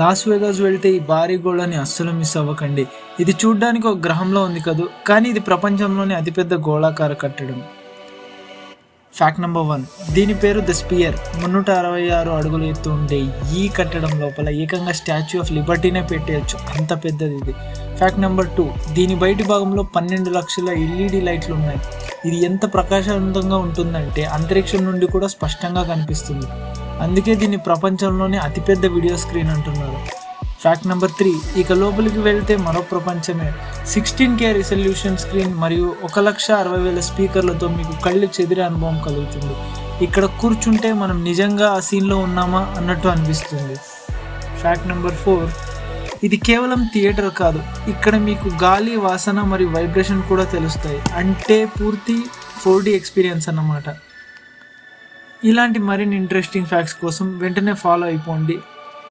Las Vegas వెళ్తే ఈ భారీ గోళని అస్సలు మిస్ అవ్వకండి. ఇది చూడ్డానికి ఒక గ్రహంలో ఉంది కదూ? కానీ ఇది ప్రపంచంలోనే అతిపెద్ద గోళాకార కట్టడం. ఫ్యాక్ట్ నెంబర్ వన్ దీని పేరు ద స్పియర్ మున్నూట అరవై ఆరు అడుగులు ఎత్తు ఉండే ఈ కట్టడం లోపల ఏకంగా స్టాచ్యూ ఆఫ్ లిబర్టీనే పెట్టేయచ్చు. అంత పెద్దది ఇది. ఫ్యాక్ట్ నెంబర్ టూ దీని బయటి భాగంలో పన్నెండు లక్షల ఎల్ఈడి లైట్లు ఉన్నాయి. ఇది ఎంత ప్రకాశవంతంగా ఉంటుందంటే అంతరిక్షం నుండి కూడా స్పష్టంగా కనిపిస్తుంది. అందుకే దీన్ని ప్రపంచంలోనే అతిపెద్ద వీడియో స్క్రీన్ అంటున్నారు. ఫ్యాక్ట్ నెంబర్ త్రీ ఇక లోపలికి వెళ్తే మరో ప్రపంచమే. సిక్స్టీన్ కే రిసల్యూషన్ స్క్రీన్ మరియు ఒక లక్ష అరవై వేల స్పీకర్లతో మీకు కళ్ళు చెదిరే అనుభవం కలుగుతుంది. ఇక్కడ కూర్చుంటే మనం నిజంగా ఆ సీన్లో ఉన్నామా అన్నట్టు అనిపిస్తుంది. ఫ్యాక్ట్ నెంబర్ ఫోర్ ఇది కేవలం థియేటర్ కాదు ఇక్కడ మీకు గాలి వాసన మరియు వైబ్రేషన్ కూడా తెలుస్తాయి. అంటే పూర్తి ఫోర్ డి ఎక్స్పీరియన్స్ అన్నమాట. ఇలాంటి మరిన్ని ఇంట్రెస్టింగ్ ఫ్యాక్ట్స్ కోసం వెంటనే ఫాలో అయిపోండి.